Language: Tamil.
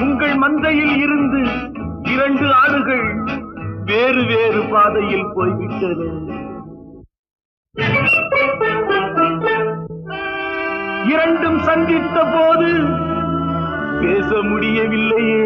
உங்கள் மந்தையில் இருந்து இரண்டு ஆடுகள் வேறு வேறு பாதையில் போய்விட்டன இரண்டும் சந்தித்த போது பேச முடியவில்லையே.